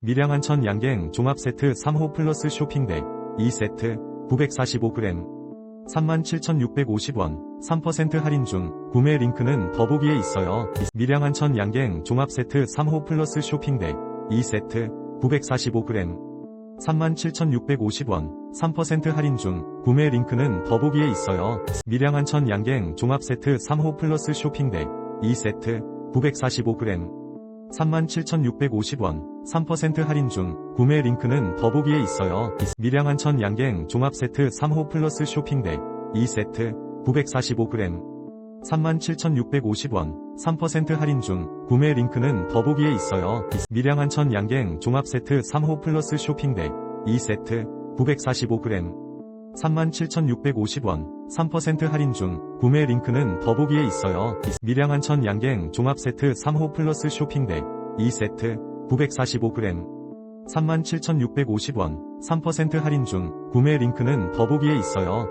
밀양한천 양갱 종합세트 3호 플러스 쇼핑백 2세트 945g 37,650원 3% 할인 중 구매 링크는 더보기에 있어요. 밀양한천 양갱 종합세트 3호 플러스 쇼핑백 2세트 945g 37,650원 3% 할인 중 구매 링크는 더보기에 있어요. 밀양한천 양갱 종합세트 3호 플러스 쇼핑백 2세트 945g 37,650원 3% 할인 중 구매 링크는 더보기에 있어요. 밀양한천 양갱 종합세트 3호 플러스 쇼핑백 2세트 945g 37,650원 3% 할인 중 구매 링크는 더보기에 있어요. 밀양한천 양갱 종합세트 3호 플러스 쇼핑백 2세트 945g 37,650원 3% 할인 중 구매 링크는 더보기에 있어요. 밀양한천 양갱 종합세트 3호 플러스 쇼핑백 2세트 945g 37,650원 3% 할인 중 구매 링크는 더보기에 있어요.